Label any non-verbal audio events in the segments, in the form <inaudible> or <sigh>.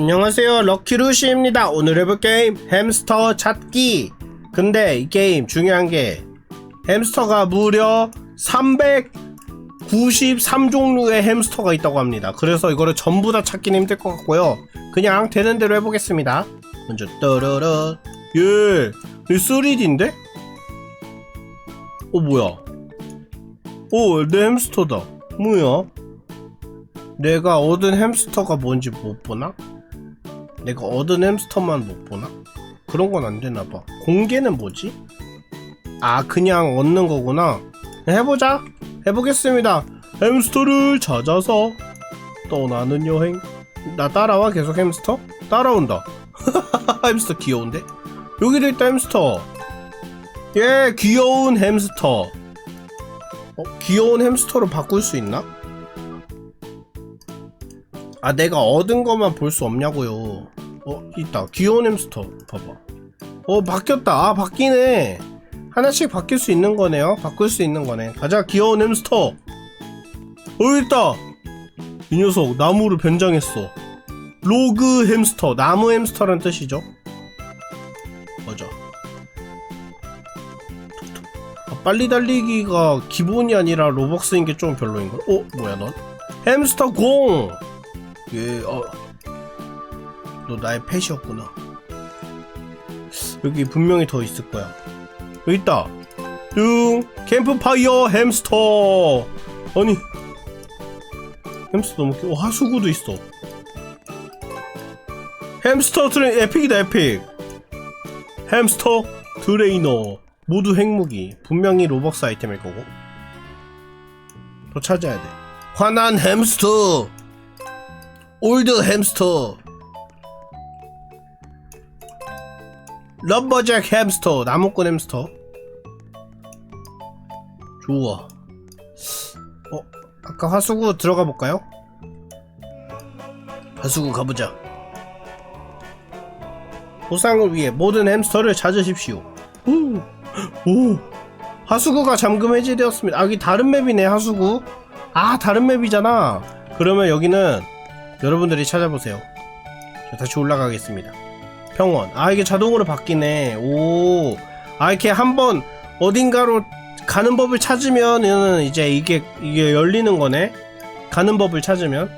안녕하세요. 럭키루시입니다. 오늘 해볼 게임 햄스터 찾기. 근데 이 게임 중요한 게 햄스터가 무려 393종류의 햄스터가 있다고 합니다. 그래서 이거를 전부 다 찾기는 힘들 것 같고요. 그냥 되는 대로 해보겠습니다. 먼저 떠러러. 예, 이 3D인데? 어 뭐야? 오내 햄스터다. 뭐야? 내가 얻은 햄스터가 뭔지 못 보나? 내가 얻은 햄스터만 못 보나? 그런 건 안 되나 봐. 공개는 뭐지? 아, 그냥 얻는 거구나. 해보자. 해보겠습니다. 햄스터를 찾아서 떠나는 여행. 나 따라와 계속 햄스터? 따라온다. <laughs> 햄스터 귀여운데? 여기도 있다 햄스터. 예, 귀여운 햄스터. 어, 귀여운 햄스터로 바꿀 수 있나? 아 내가 얻은 것만 볼 수 없냐고요. 어 있다. 귀여운 햄스터. 봐봐. 어 바뀌었다. 아 바뀌네. 하나씩 바뀔 수 있는 거네요. 바꿀 수 있는 거네. 가자 귀여운 햄스터. 어 있다. 이 녀석 나무로 변장했어. 로그 햄스터. 나무 햄스터란 뜻이죠. 맞아. 아, 빨리 달리기가 기본이 아니라 로벅스인 게 좀 별로인걸? 어? 뭐야 넌? 햄스터 공! 예, 어. 너 나의 펫이었구나. 여기 분명히 더 있을 거야. 여기 있다. 응, 캠프파이어 햄스터. 아니, 햄스터 너무 귀여워. 어, 하수구도 있어. 햄스터 트레인 에픽이다 에픽. 햄스터 트레이너 모두 핵무기. 분명히 로벅스 아이템일 거고. 더 찾아야 돼. 화난 햄스터. 올드 햄스터. 럼버잭 햄스터. 나무꾼 햄스터. 좋아. 어 아까 하수구 들어가 볼까요? 하수구 가보자. 보상을 위해 모든 햄스터를 찾으십시오. 오, 오. 하수구가 잠금 해제되었습니다. 아 여기 다른 맵이네 하수구. 아 다른 맵이잖아. 그러면 여기는 여러분들이 찾아보세요. 자, 다시 올라가겠습니다. 평원. 아, 이게 자동으로 바뀌네. 오. 아, 이렇게 한번 어딘가로 가는 법을 찾으면은 이제 이게, 이게 열리는 거네. 가는 법을 찾으면.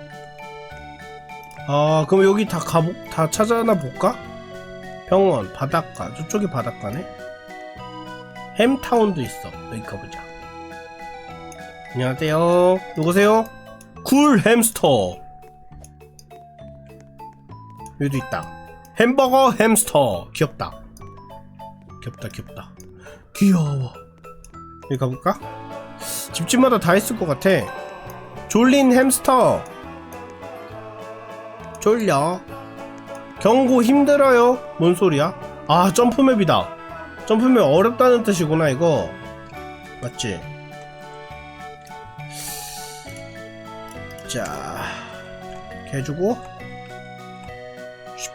아, 그럼 여기 다 가보, 다 찾아나 볼까? 평원, 바닷가. 저쪽이 바닷가네. 햄타운도 있어. 여기 가보자. 안녕하세요. 누구세요? 쿨 햄스터. 여기도 있다. 햄버거 햄스터. 귀엽다. 귀엽다, 귀엽다. 귀여워. 여기 가볼까? 집집마다 다 있을 것 같아. 졸린 햄스터. 졸려. 경고 힘들어요. 뭔 소리야? 아, 점프맵이다. 점프맵 어렵다는 뜻이구나, 이거. 맞지? 자, 이렇게 해주고.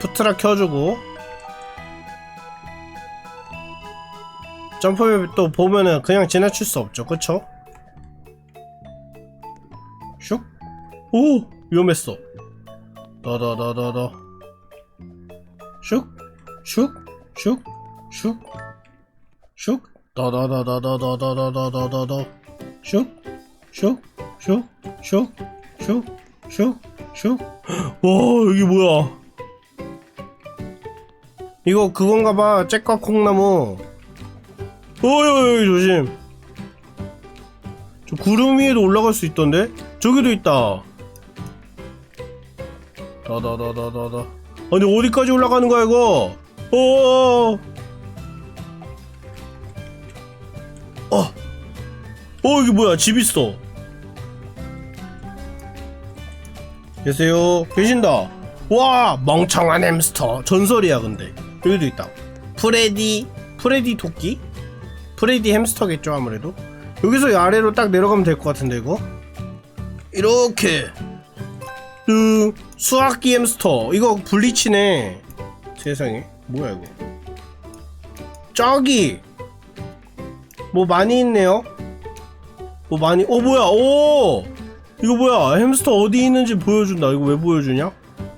시프트라 켜주고 점프맵 또 보면은 그냥 지나칠 수 없죠 그쵸? 슉? 오! 위험했어 더더더더더 슉? 슉? 슉? 슉? 슉? 더더더더더더더더더더더 슉? 슉? 슉? 슉? 슉? 슉? 슉? 와 여기 뭐야 이거 그건가봐. 잭과 콩나무. 어이 조심. 저 구름 위에도 올라갈 수 있던데? 저기도 있다. 다다다다다다. 아니 어디까지 올라가는 거야 이거? 어어. 어. 어 이게 뭐야? 집 있어. 계세요? 계신다. 와 멍청한 햄스터. 전설이야 근데 여기도 있다. 프레디, 프레디 토끼? 프레디 햄스터겠죠, 아무래도. 여기서 이 아래로 딱 내려가면 될 것 같은데, 이거? 이렇게. 그, 수학기 햄스터. 이거 블리치네. 세상에. 뭐야, 이거. 저기! 뭐 많이 있네요. 뭐 많이, 어, 뭐야, 오! 이거 뭐야, 햄스터 어디 있는지 보여준다. 이거 왜 보여주냐?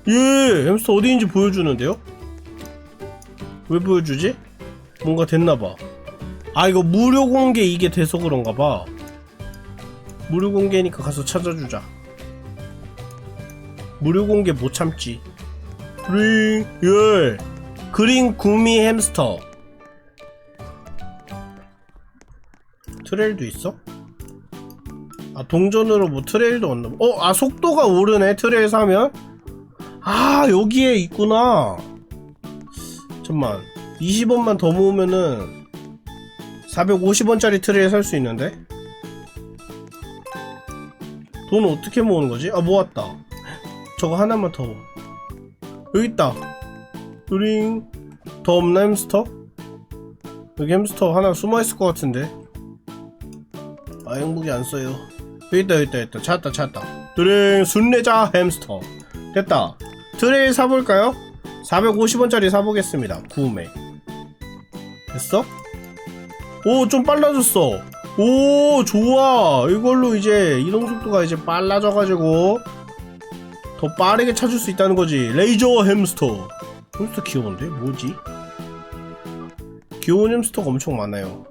예 햄스터 어디인지 보여주는데요? 왜 보여주지? 뭔가 됐나봐 아 이거 무료 공개 이게 돼서 그런가봐 무료 공개니까 가서 찾아주자 무료 공개 못 참지 그린 예 그린 구미 햄스터 트레일도 있어? 아 동전으로 뭐 트레일도 얻나 어? 아 속도가 오르네 트레일 사면? 아 여기에 있구나 잠만. 20원만 더 모으면은 450원짜리 트레일 살수 있는데? 돈 어떻게 모으는 거지? 아 모았다. 저거 하나만 더. 여기 있다. 뚜링. 더 없나 햄스터? 여기 햄스터 하나 숨어있을 것 같은데. 아 행복이 안 써요. 여기 있다 여기 있다 여기 있다. 찾았다 찾았다. 뚜링 순례자 햄스터. 됐다. 트레일 사볼까요? 450원짜리 사보겠습니다. 구매. 됐어? 오 좀 빨라졌어. 오 좋아. 이걸로 이제 이동 속도가 이제 빨라져가지고 더 빠르게 찾을 수 있다는 거지. 레이저 햄스터. 햄스터 귀여운데? 뭐지? 귀여운 햄스터가 엄청 많아요.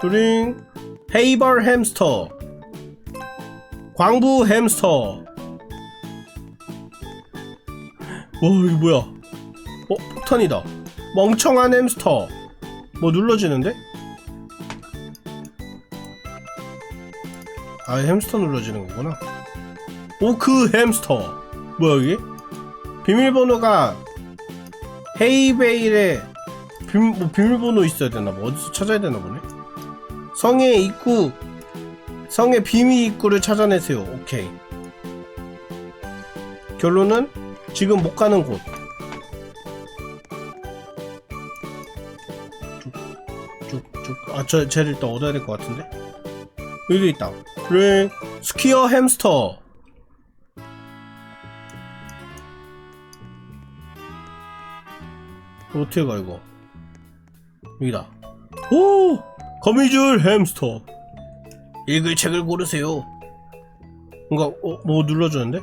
뚜링. 헤이버 햄스터. 광부 햄스터 이거 뭐야? 어 폭탄이다. 멍청한 햄스터. 뭐 눌러지는데? 아 햄스터 눌러지는 거구나. 오크 햄스터. 뭐야 여기? 비밀번호가 헤이베일에 비밀, 뭐 비밀번호 있어야 되나 뭐 어디서 찾아야 되나 보네. 성의 입구 성의 비밀 입구를 찾아내세요. 오케이. 결론은 지금 못 가는 곳. 쭉쭉 아저 쟤를 일단 얻어야 될 것 같은데? 여기 있다. 그래 스퀴어 햄스터. 어떻게 가 이거? 여기다. 오! 거미줄 햄스터. 읽을 책을 고르세요. 뭔가 어, 뭐 눌러주는데?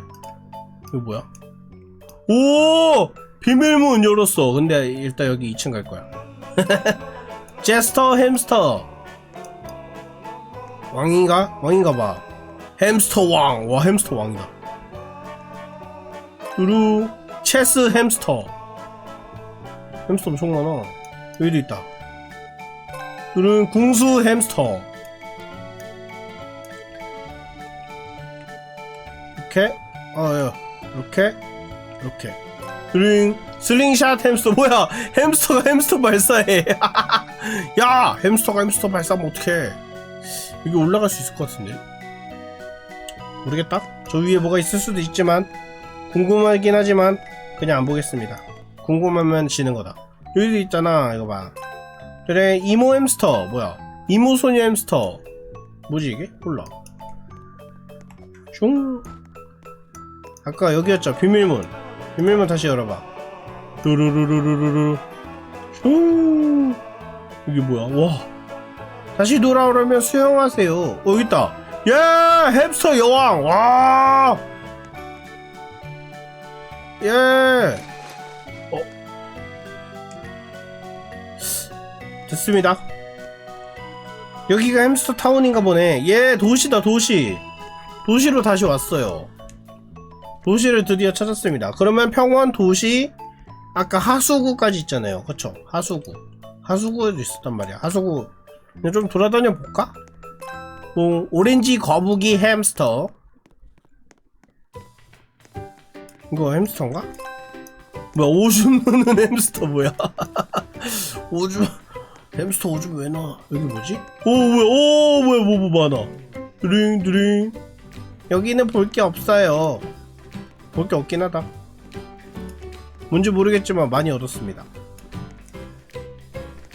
이거 뭐야 오 비밀문 열었어 근데 일단 여기 2층 갈 거야 <laughs> 제스터 햄스터 왕인가? 왕인가 봐 햄스터 왕. 와 햄스터 왕이다. 뚜루 체스 햄스터. 햄스터 엄청 많아. 여기도 있다. 뚜루 궁수 햄스터. 이렇게 아 야. 이렇게 이렇게 뚜루 슬링샷 햄스터 뭐야 햄스터가 햄스터 발사해 <laughs> 야 햄스터가 햄스터 발사하면 어떡해 여기 올라갈 수 있을 것 같은데 모르겠다. 저 위에 뭐가 있을 수도 있지만 궁금하긴 하지만 그냥 안 보겠습니다. 궁금하면 지는 거다. 여기도 있잖아. 이거 봐. 그래 이모 햄스터 뭐야? 이모 소녀 햄스터 뭐지 이게? 몰라. 슝. 아까 여기였죠. 비밀문. 비밀문 다시 열어봐. 뚜루루루루루루. 슝. 이게 뭐야? 와. 다시 돌아오려면 수영하세요. 어, 있다. 예! 햄스터 여왕! 와! 예! 어? 됐습니다. 여기가 햄스터 타운인가 보네. 예, 도시다, 도시. 도시로 다시 왔어요. 도시를 드디어 찾았습니다. 그러면 평원, 도시, 아까 하수구까지 있잖아요. 그쵸? 하수구. 하수구에도 있었단 말이야. 하수구. 좀 돌아다녀 볼까? 어, 오렌지 거북이 햄스터 이거 햄스터인가? 뭐야 오줌 누는 햄스터 뭐야 <laughs> 오줌 햄스터 오줌 왜 나와 여기 뭐지? 오 뭐야 오 뭐야 뭐, 뭐 많아 드링 드링 여기는 볼 게 없어요 볼 게 없긴 하다. 뭔지 모르겠지만 많이 얻었습니다.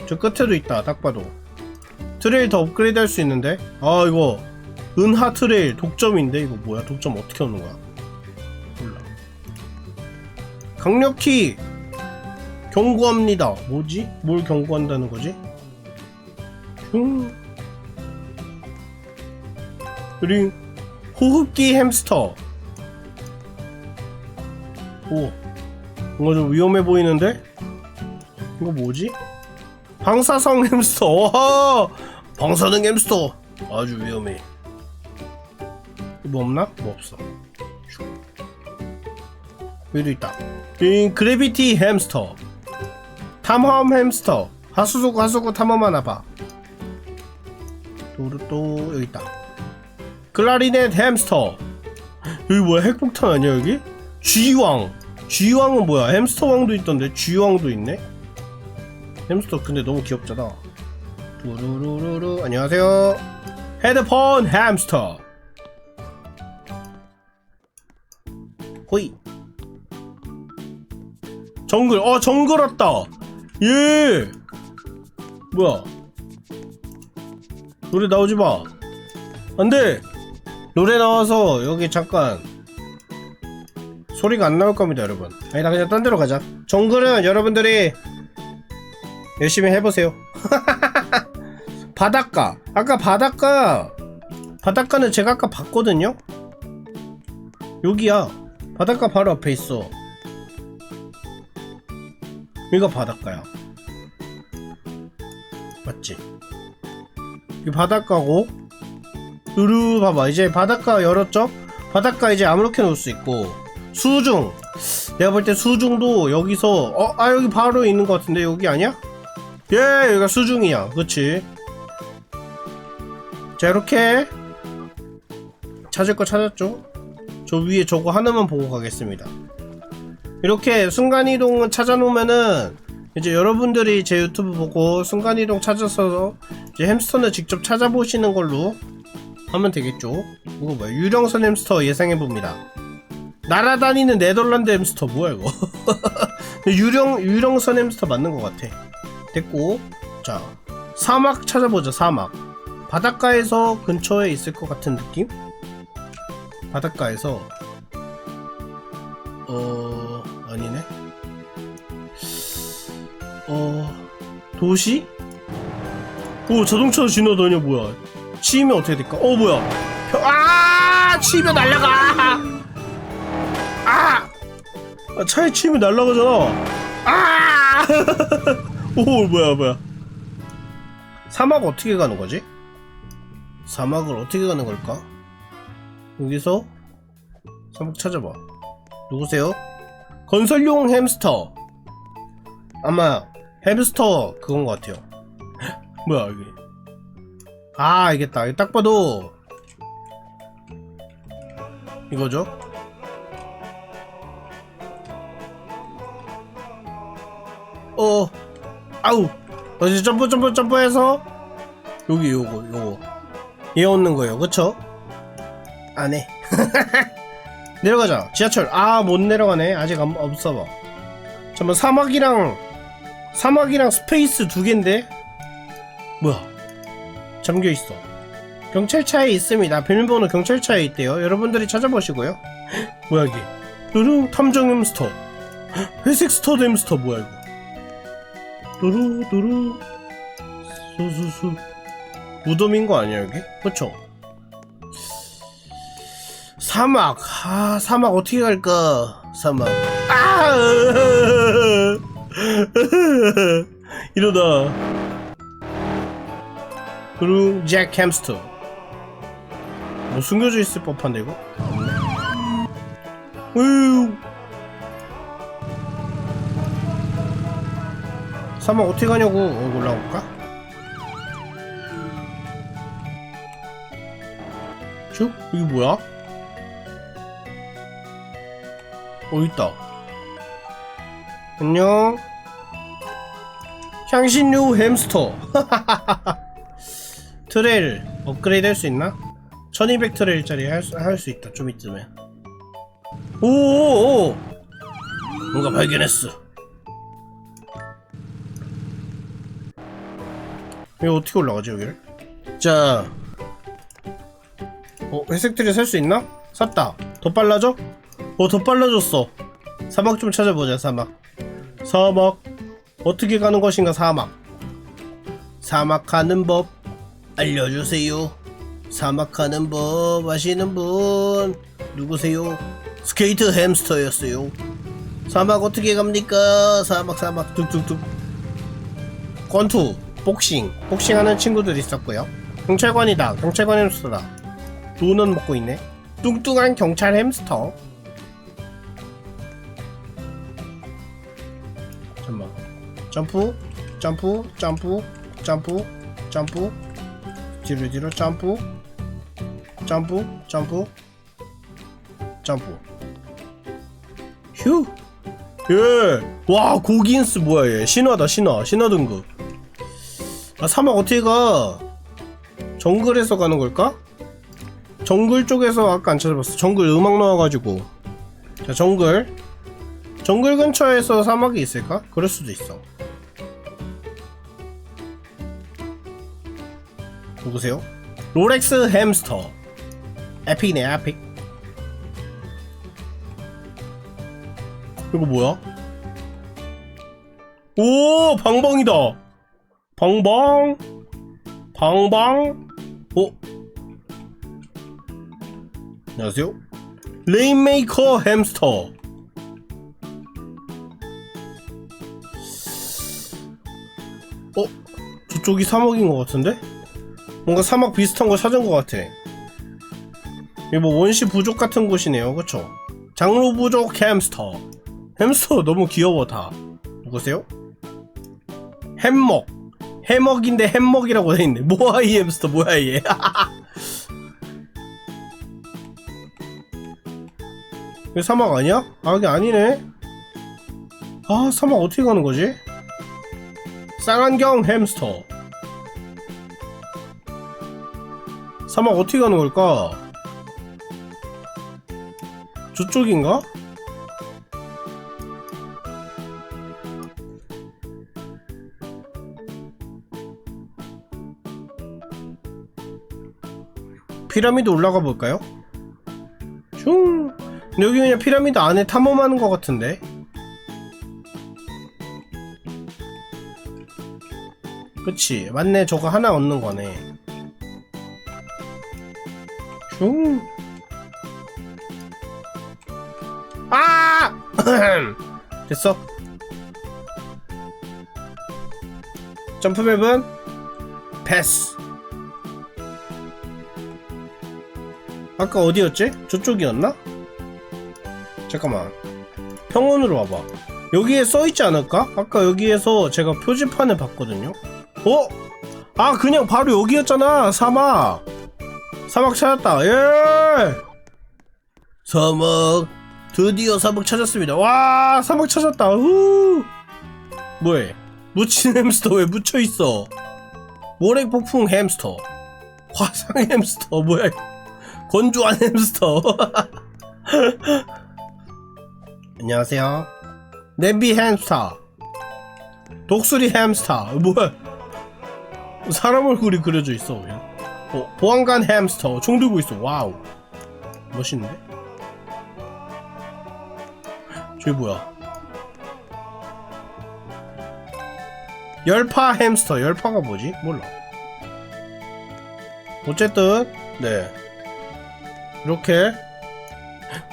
저 끝에도 있다 딱 봐도. 트레일 더 업그레이드 할 수 있는데? 아 이거 은하 트레일 독점인데? 이거 뭐야? 독점 어떻게 얻는 거야? 몰라. 강력히 경고합니다. 뭐지? 뭘 경고한다는 거지? 흉 그리고 호흡기 햄스터 오. 뭔가 좀 위험해 보이는데? 이거 뭐지? 방사성 <laughs> 햄스터. 와! 방사능 햄스터. 아주 위험해. 뭐 없나? 뭐 없어. 슉. 여기도 있다. 이 그래비티 햄스터. 탐험 햄스터. 하수구 하수구 탐험하나 봐. 또, 또 여기 있다. 클라리넷 햄스터. 여기 뭐야? 핵폭탄 아니야 여기? G왕. G왕은 뭐야? 햄스터 왕도 있던데? G왕도 있네? 햄스터 근데 너무 귀엽잖아. 두루루루루. 안녕하세요. 헤드폰 햄스터. 호이. 정글. 어 정글 왔다. 예. 뭐야? 노래 나오지 마. 안돼. 노래 나와서 여기 잠깐 소리가 안 나올 겁니다 여러분. 아니다 그냥 딴 데로 가자. 정글은 여러분들이 열심히 해보세요. <laughs> 바닷가. 아까 바닷가 바닷가는 제가 아까 봤거든요? 여기야. 바닷가 바로 앞에 있어. 여기가 바닷가야. 맞지? 이 바닷가고. 으르 봐봐. 이제 바닷가 열었죠? 바닷가 이제 아무렇게 놓을 수 있고 수중. 내가 볼 때 수중도 여기서 어 아 여기 바로 있는 것 같은데 여기 아니야? 예 여기가 수중이야. 그치? 자 이렇게. 찾을 거 찾았죠? 저 위에 저거 하나만 보고 가겠습니다. 이렇게 순간이동 찾아놓으면은 이제 여러분들이 제 유튜브 보고 순간이동 찾아서 이제 햄스터는 직접 찾아보시는 걸로 하면 되겠죠? 이거 뭐야? 유령선 햄스터 예상해봅니다 날아다니는 네덜란드 햄스터 뭐야 이거? <laughs> 유령 유령선 햄스터 맞는 것 같아. 됐고 자 사막 찾아보자 사막. 바닷가에서 근처에 있을 것 같은 느낌? 바닷가에서. 어 아니네. 어 도시? 오 자동차 지나다녀 뭐야. 치이면 어떻게 될까? 어 뭐야. 펴- 아 치이면 날라가! 아! 아 차에 치이면 날라가잖아 아! <laughs> 오 뭐야 뭐야 사막 어떻게 가는 거지? 사막을 어떻게 가는 걸까? 여기서 사막 찾아봐 누구세요? 건설용 햄스터 아마 햄스터 그건 것 같아요 <laughs> 뭐야 여기 아 알겠다 딱 봐도 이거죠? 어 아우 어디 점프 점프 점프해서 여기 요거 요거. 얘 얻는 거예요. 그쵸? 안해. <laughs> 내려가자. 지하철. 아 못 내려가네. 아직 안, 없어 봐. 잠깐만 사막이랑 사막이랑 스페이스 두 갠데? 뭐야? 잠겨있어. 경찰차에 있습니다. 비밀번호 경찰차에 있대요. 여러분들이 찾아보시고요. <gasps> 뭐야 이게? 누르 탐정 햄스터. <gasps> 회색 스터드 햄스터 뭐야 이거 누르 누르 수수수. 무덤인 거 아니야 여기? 그쵸? 사막. 아 사막 어떻게 갈까? 사막. 아! <laughs> 이러다. 그리고 잭 햄스터. 뭐 숨겨져 있을 법한데 이거? 으유 사막 어떻게 가냐고 어, 올라올까? 쭉? 이게 뭐야? 어 있다 안녕 향신료 햄스터 <laughs> 트레일 업그레이드 할 수 있나? 1200 트레일짜리 할수 있다 좀 있으면 오오오 뭔가 발견했어 이거 어떻게 올라가지 여기를? 자 어, 회색 트레일 살수 있나? 샀다 더 빨라져? 어, 더 빨라졌어. 사막 좀 찾아보자, 사막. 사막. 어떻게 가는 것인가, 사막. 사막 가는 법. 알려주세요. 사막 가는 법 아시는 분. 누구세요? 스케이트 햄스터였어요. 사막 어떻게 갑니까? 사막 사막 뚝뚝뚝. 권투, 복싱, 복싱하는 친구들 있었고요. 경찰관이다. 경찰관 햄스터다. 도넛 먹고 있네. 뚱뚱한 경찰 햄스터. 잠깐만. 점프, 점프, 점프, 점프, 점프. 뒤로 뒤로 점프, 점프, 점프, 점프. 휴. 예. 와 고기인스 뭐야 얘. 신화다 신화. 신화 등급. 아 사막 어떻게 가? 정글에서 가는 걸까? 정글 쪽에서 아까 안 찾아봤어. 정글 음악 나와가지고. 자 정글. 정글 근처에서 사막이 있을까? 그럴 수도 있어. 누구세요? 롤렉스 햄스터. 에픽이네 에픽. 이거 뭐야? 오 방방이다. 방방. 방방. 어? 안녕하세요. 레인메이커 햄스터. 어? 저쪽이 사막인 것 같은데? 뭔가 사막 비슷한 거 찾은 것 같아. 이게 뭐 원시 부족 같은 곳이네요. 그쵸? 장로 부족 햄스터. 햄스터 너무 귀여워 다. 누구세요? 햄먹. 해먹인데 햄먹이라고 돼있네. 뭐야 이 햄스터 뭐야 얘. <laughs> 이거 사막 아니야? 아 이게 아니네. 아 사막 어떻게 가는 거지? 쌍안경 햄스터. 사막 어떻게 가는 걸까? 저쪽인가? 피라미드 올라가 볼까요? 슝. 근데 여기 그냥 피라미드 안에 탐험하는 것 같은데. 그치 맞네 저거 하나 얻는 거네 슝 아! <clears throat> 됐어 점프맵은 패스 아까 어디였지? 저쪽이었나? 잠깐만. 평원으로 와봐. 여기에 써있지 않을까? 아까 여기에서 제가 표지판을 봤거든요. 어? 아 그냥 바로 여기였잖아. 사막. 사막 찾았다. 예! 사막. 드디어 사막 찾았습니다. 와 사막 찾았다. 후! 뭐해? 묻힌 <laughs> 햄스터 왜 묻혀있어. 모래 폭풍 햄스터. <laughs> 화상 햄스터. 뭐야 건조한 <laughs> 햄스터. 안녕하세요. 냄비 햄스터. 독수리 햄스터. 뭐야? 사람 얼굴이 그려져 있어 어, 보안관 햄스터. 총 들고 있어. 와우. 멋있는데? 저기 뭐야? 열파 햄스터. 열파가 뭐지? 몰라. 어쨌든 네 이렇게.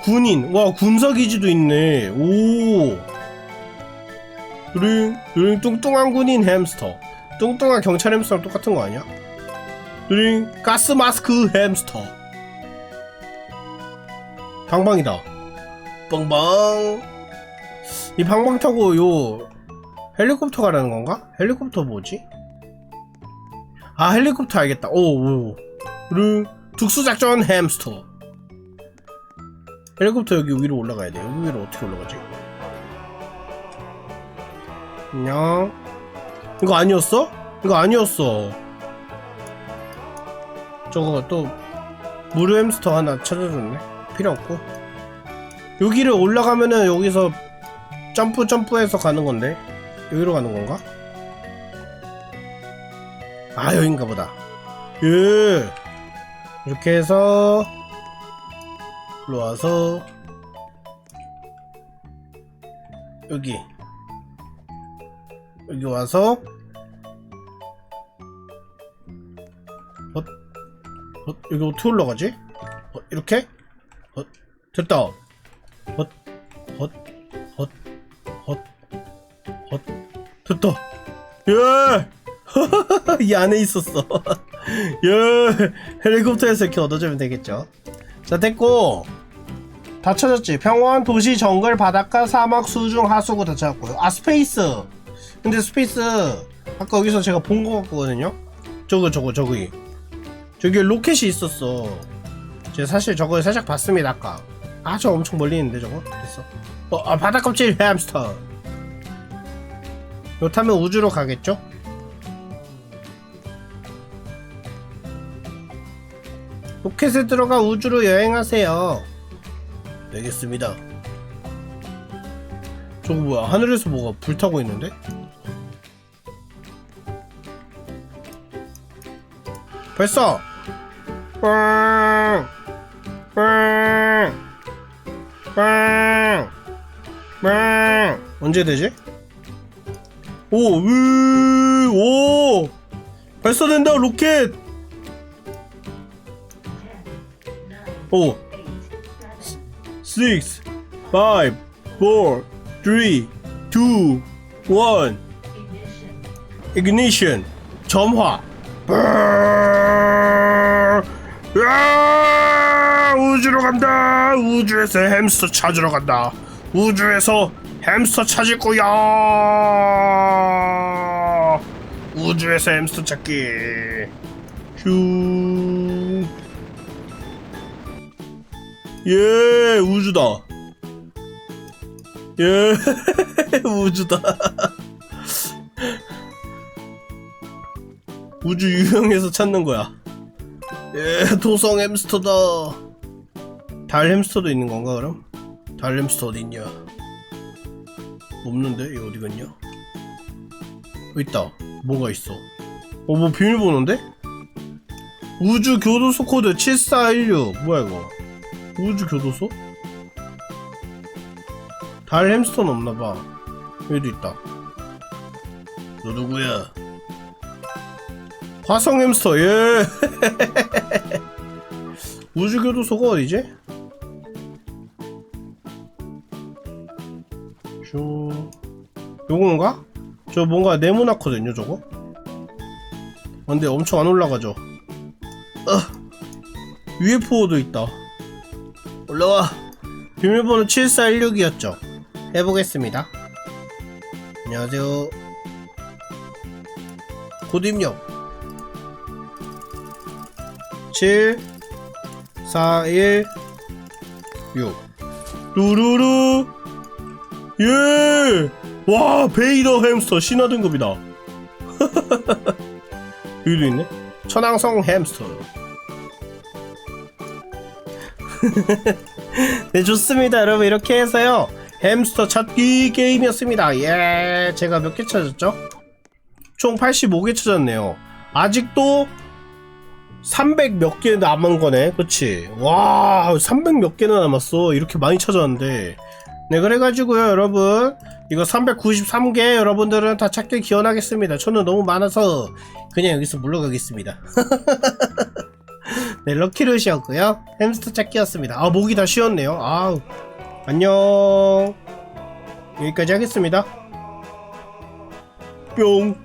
군인. 와 군사기지도 있네. 오. 르링 르링 뚱뚱한 군인 햄스터. 뚱뚱한 경찰 햄스터랑 똑같은 거 아니야? 르링 가스 마스크 햄스터. 방방이다. 빵방 이 방방 타고 요 헬리콥터 가라는 건가? 헬리콥터 뭐지? 아 헬리콥터 알겠다. 오오. 르 특수작전 햄스터 헬리콥터 여기 위로 올라가야 돼 여기 위로 어떻게 올라가지? 안녕. 이거 아니었어? 이거 아니었어. 저거 또 무료 햄스터 하나 찾아줬네. 필요 없고. 여기를 올라가면은 여기서 점프 점프해서 가는 건데. 여기로 가는 건가? 아 여긴가 보다. 예. 이렇게 해서 일로 와서 여기 여기 와서 어? 어? 여기 어떻게 올라가지? 어? 이렇게? 어? 됐다 어? 어? 헛, 헛, 헛. 됐다. 예! <laughs> 이 안에 있었어. <laughs> 예! 헬리콥터에서 이렇게 얻어주면 되겠죠. 자, 됐고. 다 찾았지. 평원, 도시, 정글, 바닷가, 사막, 수중, 하수구 다 찾았고요. 아, 스페이스. 근데 스페이스, 아까 여기서 제가 본 거 같거든요? 저거, 저거, 저기. 저기 로켓이 있었어. 제가 사실 저거 살짝 봤습니다, 아까. 아, 저 엄청 멀리 있는데, 저거? 됐어. 어, 아, 바다 껍질 햄스터. 그렇다면 우주로 가겠죠? 로켓에 들어가 우주로 여행하세요. 알겠습니다. 저거 뭐야? 하늘에서 뭐가 불타고 있는데? 벌써! 빵! 빵! 빵! 빵! 언제 되지? 오, 으, 오! 발사된다, 로켓! 오, 6, 5, 4, 3, 2, 1. ignition. 점화. 으아! 우주로 간다. 우주에서 햄스터 찾으러 간다. 우주에서 햄스터 찾을 거야. 우주에서 햄스터 찾기. 휴. 예, 우주다. 예, <laughs> 우주다. 우주 유형에서 찾는 거야. 예, 도성 햄스터다. 달 햄스터도 있는 건가 그럼? 달 햄스터 어디 있냐? 없는데 이거 어디 갔냐? 어, 있다. 뭐가 있어? 어, 뭐 비밀번호인데? 우주 교도소 코드 7416 뭐야 이거? 우주 교도소? 달 햄스터는 없나봐. 여기도 있다. 너 누구야? 화성 햄스터, 예! <laughs> 우주 교도소가 어디지? 슈. 요건가? 저 뭔가 네모나거든요, 저거? 아, 근데 엄청 안 올라가죠? 어. UFO도 있다. 올라와. 비밀번호 7416이었죠. 해보겠습니다. 안녕하세요. 코드 입력. 7 4 1 6 루루루 예! 와 베이더 햄스터 신화 등급이다 <laughs> 여기도 있네 천왕성 햄스터 <laughs> 네 좋습니다. 여러분 이렇게 해서요. 햄스터 찾기 게임이었습니다. 예 제가 몇 개 찾았죠? 총 85개 찾았네요. 아직도 300 몇 개 남은 거네 그치? 와 300 몇 개나 남았어. 이렇게 많이 찾았는데. 네 그래가지고요 여러분. 이거 393개 여러분들은 다 찾길 기원하겠습니다. 저는 너무 많아서 그냥 여기서 물러가겠습니다 <laughs> 네 럭키루시였고요. 햄스터 찾기였습니다. 아 목이 다 쉬었네요. 아우. 안녕. 여기까지 하겠습니다. 뿅